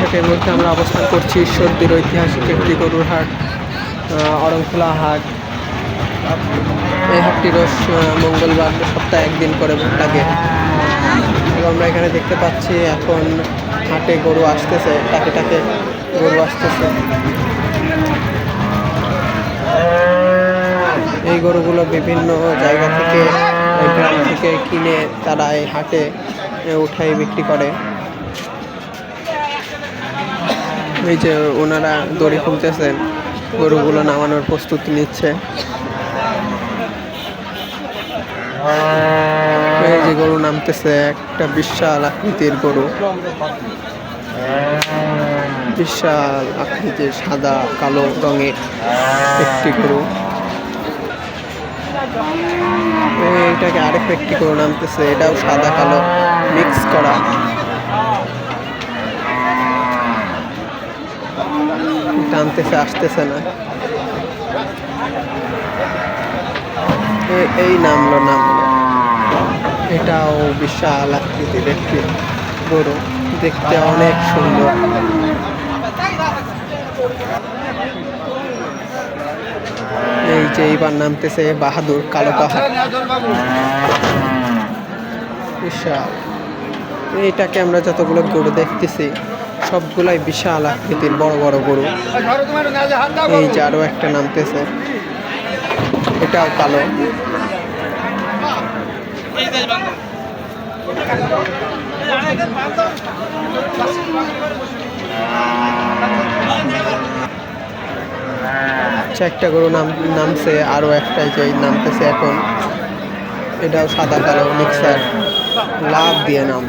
হাটের মধ্যে আমরা অবস্থান করছি ঈশ্বরদীর ঐতিহাসিক একটি গরুর হাট অরংখোলা হাট। এই হাটটি রোজ মঙ্গলবার সপ্তাহে একদিন করে এবং আমরা এখানে দেখতে পাচ্ছি এখন হাটে গরু আসতেছে, টাকে টাকে গরু আসতেছে। এই গরুগুলো বিভিন্ন জায়গা থেকে গ্রাম থেকে কিনে তারা এই হাটে উঠাই বিক্রি করে। এই যে ওনারা দড়ি খুলতেছেন, গরুগুলো নামানোর প্রস্তুতি নিচ্ছে। এই যে গরু নামতেছে, একটা বিশাল আকৃতির গরু। বিশাল আকৃতির সাদা, কালো রঙের একটি গরু। এইটাকে আরেক একটি গরু নামতেছে, এটাও সাদা, কালো মিক্স করা। টানতেছে, আসতেছে না। এই নামলো নামলো। এটাও বিশাল আকৃতির একটি গরু। দেখতে অনেক সুন্দর। এই যে এইবার নামতেছে বাহাদুর কালো পাহাড় বিশাল। এইটাকে আমরা যতগুলো গরু দেখতেছি সবগুলাই বিশাল আকৃতির বড় বড় গরু। এই যে আরও একটা নামতেছে। এটাও কালো। আচ্ছা একটা গরু নাম নামছে আরও একটা যে নামতেছে এখন। এটাও সাদা কালো মিক্সার লাভ দিয়ে নাম।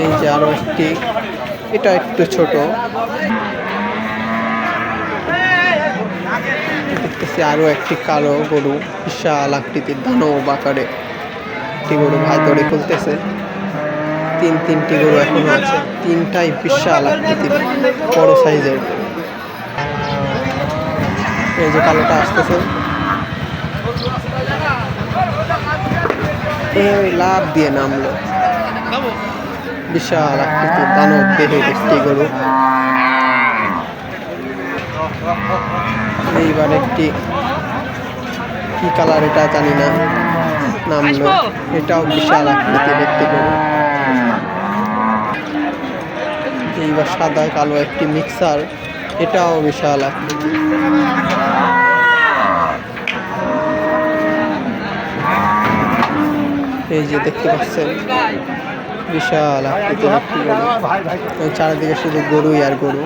এই যে আরও একটি, এটা একটু ছোট। দেখতেছি আরও একটি কালো গরু, বিশাল আকৃতির, দানব আকারে একটি গরু ভাই দড়ি খুলতেছে। তিন, তিনটি গরু এখনও আছে, তিনটাই বিশাল আকৃতির, বড় সাইজের। এই যে কালোটা আসতেছে। লাভ দিয়ে নামলো। বিশাল আকৃতির দানব দেহের একটি গরু। এইবার একটি, কি কালার এটা জানি না, নামলো। এটাও বিশাল আকৃতির একটি গরু। এইবার সাদা কালো একটি মিক্সার এটাও বিশাল আকৃতি। এই যে দেখতে পাচ্ছেন বিশাল চারিদিকে শুধু গরুই আর গরু।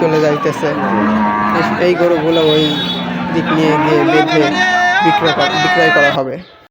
চলে যাইতেছে। এই- গরুগুলো ওই দিক নিয়ে গিয়ে বেঁধে বিক্রয় করা বিক্রয় করা হবে।